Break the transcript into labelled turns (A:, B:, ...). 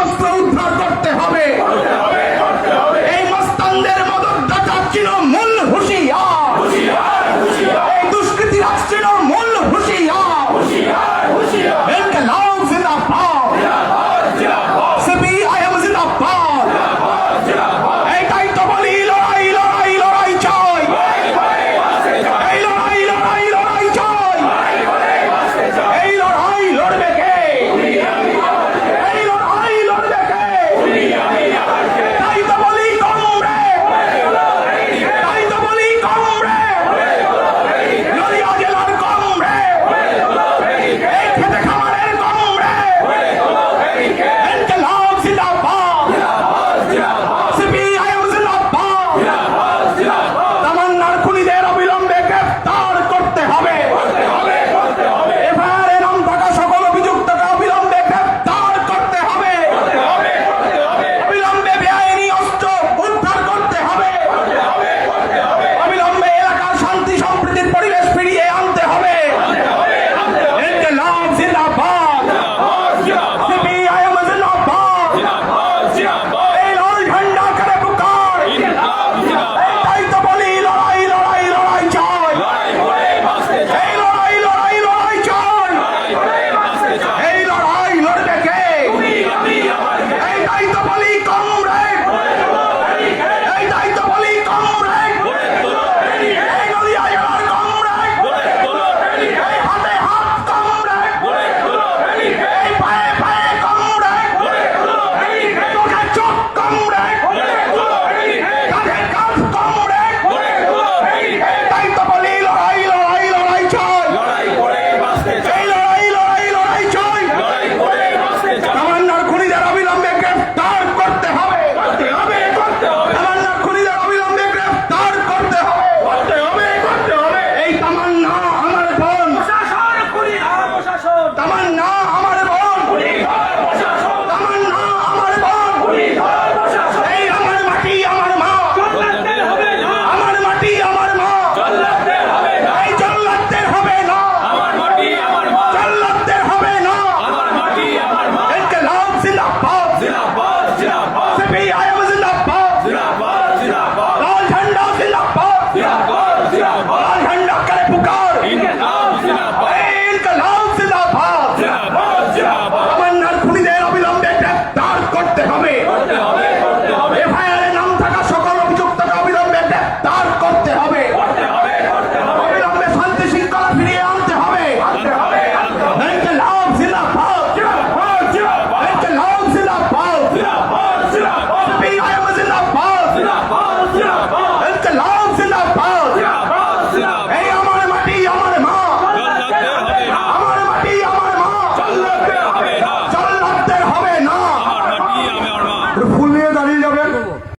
A: অস্ত্র উদ্ধার করতে হবে। এই মস্তানদের মদতদাতা তৃণমূল হুঁশিয়ার